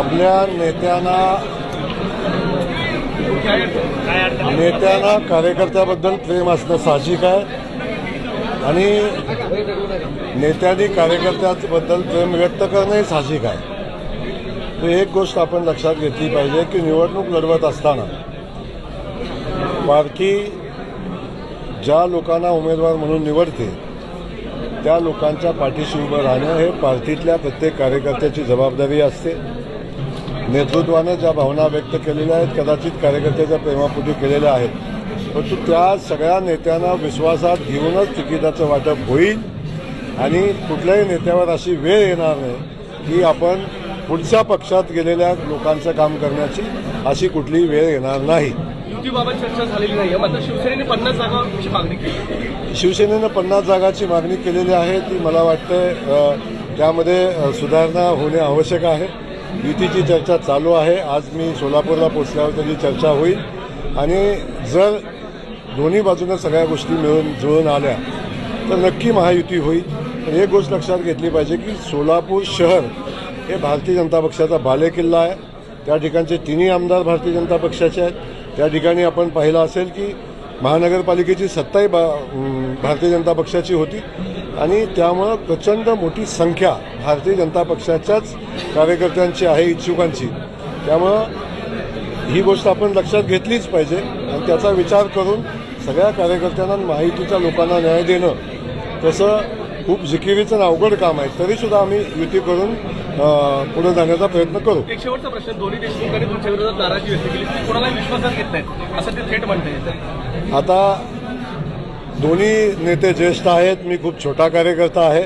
आपल्या नेत्यांना नेत्यांना कार्यकर्त्याबद्दल प्रेम असणं साहजिक आहे. आणि नेत्यांनी कार्यकर्त्याबद्दल प्रेम व्यक्त करणंही साहजिक आहे. तर एक गोष्ट आपण लक्षात घेतली पाहिजे की निवडणूक लढवत असताना पारखी ज्या लोकांना उमेदवार म्हणून निवडते त्या लोकांच्या पाठीशी उभं राहणं हे पार्टीतल्या प्रत्येक कार्यकर्त्याची जबाबदारी असते. नेतृत्वानं ज्या भावना व्यक्त केलेल्या आहेत कदाचित कार्यकर्त्याच्या प्रेमापोटी केलेल्या आहेत. परंतु त्या सगळ्या नेत्यांना विश्वासात घेऊनच तिकिटाचं वाटप होईल आणि कुठल्याही नेत्यावर अशी वेळ येणार नाही की आपण पुढच्या पक्षात गेलेल्या लोकांचं काम करण्याची अशी कुठलीही वेळ येणार नाही. युतीबाबत चर्चा झालेली नाही मात्र शिवसेनेने पन्नास जागांची मागणी केली. शिवसेनेनं पन्नास जागाची मागणी केलेली आहे ती मला वाटतं त्यामध्ये सुधारणा होणे आवश्यक आहे. युतीची चर्चा चालू आहे. आज मी सोलापूरला पोचल्यावर त्याची चर्चा होईल. आणि जर दोन्ही बाजूनं सगळ्या गोष्टी मिळून जुळून आल्या तर नक्की महायुती होईल. पण एक गोष्ट लक्षात घेतली पाहिजे की सोलापूर शहर हे भारतीय जनता पक्षाचा बालेकिल्ला आहे. त्या ठिकाणचे तिन्ही आमदार भारतीय जनता पक्षाचे आहेत. त्या ठिकाणी आपण पाहिलं असेल की महानगरपालिकेची सत्ताही बा भारतीय जनता पक्षाची होती. आणि त्यामुळं प्रचंड मोठी संख्या भारतीय जनता पक्षाच्याच कार्यकर्त्यांची आहे इच्छुकांची. त्यामुळं ही गोष्ट आपण लक्षात घेतलीच पाहिजे आणि त्याचा विचार करून सगळ्या कार्यकर्त्यांना माहितीच्या लोकांना न्याय देणं तसं खूप जिकिरीचं आणि अवघड काम आहे. तरीसुद्धा आम्ही युती करून पुढे जाण्याचा प्रयत्न करू. एक शेवटचा प्रश्न. दोन्ही देशमुखांनी तुमच्या विरोधात नाराजी व्यक्त केली. विश्वासात घेत नाहीत. असं ते थेट म्हणता येतं आता दोन्ही नेते ज्येष्ठ आहेत मी खूप छोटा कार्यकर्ता आहे.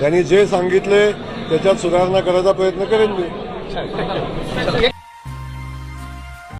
त्यांनी जे सांगितले त्याच्यात सुधारणा करायचा प्रयत्न करेन मी.